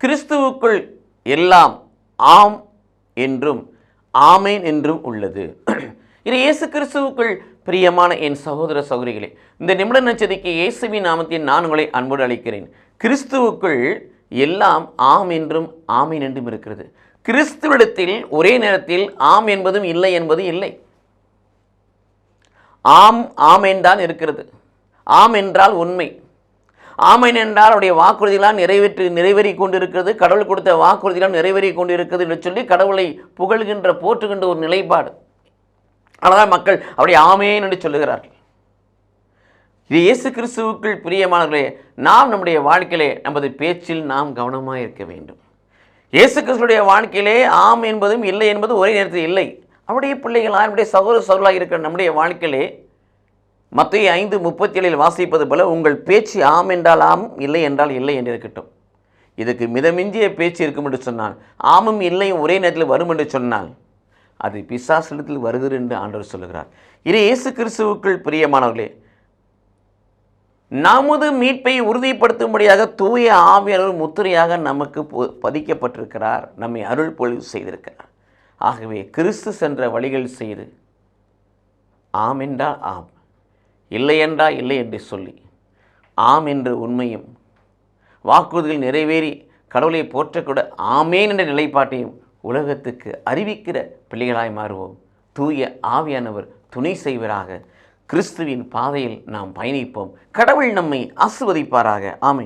கிறிஸ்துவுக்குள் எல்லாம் ஆம் என்றும் ஆமேன் என்றும் உள்ளது. இது இயேசு கிறிஸ்துவுக்குள் பிரியமான என் சகோதர சகோதரிகளே இந்த நிமிட நச்சதிக்கு இயேசுவின் நாமத்தில் நான் உங்களை அன்போடு அளிக்கிறேன் கிறிஸ்துவுக்குள் எல்லாம் ஆம் என்றும் ஆமேன் என்றும் இருக்கிறது. கிறிஸ்துவிடத்தில் ஒரே நேரத்தில் ஆம் என்பதும் இல்லை என்பது இல்லை. ஆம் ஆமேன் தான் இருக்கிறது. ஆம் என்றால் உண்மை. ஆமேன் என்றால் அவருடைய வாக்குறுதிகளால் நிறைவேற்றி நிறைவேறி கொண்டிருக்கிறது. கடவுள் கொடுத்த வாக்குறுதிகளால் நிறைவேறி கொண்டிருக்கிறது என்று சொல்லி கடவுளை புகழ்கின்ற போற்றுகின்ற ஒரு நிலைப்பாடு. அதனால் மக்கள் அவருடைய ஆமேன் என்று சொல்லுகிறார்கள். இது இயேசு கிறிஸ்துவுக்குள் பிரியமானவர்களே நாம் நம்முடைய வாழ்க்கையிலே நமது பேச்சில் நாம் கவனமாக இருக்க வேண்டும். இயேசு கிறிஸ்துடைய வாழ்க்கையிலே ஆம் என்பதும் இல்லை என்பது ஒரே நேரத்தில் இல்லை. அவருடைய பிள்ளைகளாக நம்முடைய சகோதர சகோதராக இருக்கிற நம்முடைய வாழ்க்கையிலே மத்திய ஐந்து முப்பத்தி ஏழில் வாசிப்பது போல உங்கள் பேச்சு ஆம் என்றால் ஆம் இல்லை என்றால் இல்லை என்று இருக்கட்டும். இதுக்கு மிதமிஞ்சிய பேச்சு இருக்கும் என்று சொன்னால் ஆமும் இல்லையும் ஒரே நேரத்தில் வரும் என்று சொன்னால் அது பிசாசிடத்தில் வருகிறது என்று ஆண்டவர் சொல்லுகிறார். இது இயேசு கிறிஸ்துவுக்குள் பிரியமானவர்களே நமது மீட்பை உறுதிப்படுத்தும்படியாக தூய ஆவியாளர் முத்திரையாக நமக்கு பொ- பதிக்கப்பட்டிருக்கிறார் நம்மை அருள் பொழிவு செய்திருக்கிறார். ஆகவே கிறிஸ்து சென்ற வழிகள் செய்து ஆம் என்றால் ஆம். இல்லையென்றா இல்லை என்று சொல்லி ஆம் என்ற உண்மையும் வாக்குறுதிகள் நிறைவேறி கடவுளை போற்றக்கூட ஆமேன் என்ற நிலைப்பாட்டையும் உலகத்துக்கு அறிவிக்கிற பிள்ளைகளாய் மாறுவோம். தூய ஆவியானவர் துணை செய்வராக கிறிஸ்துவின் பாதையில் நாம் பயணிப்போம். கடவுள் நம்மை ஆசிர்வதிப்பாராக. ஆமீன்.